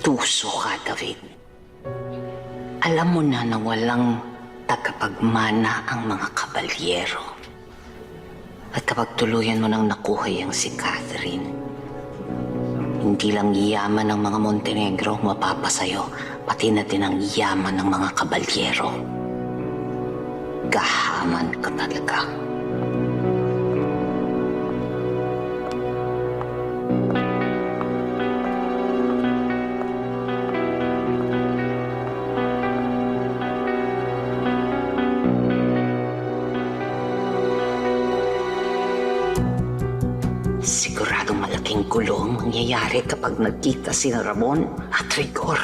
puso ka, David. Alam mo na na walang tagapagmana ang mga kabalyero. At kapag tuluyan mo nang nakuha yung si Catherine, hindi lang yaman ng mga Montenegro ang mapapasayo, pati na din ang yaman ng mga kabalyero. Gahaman ka talaga. Siguradong malaking gulo ang mangyayari kapag nagkita si Ramon at Rigor.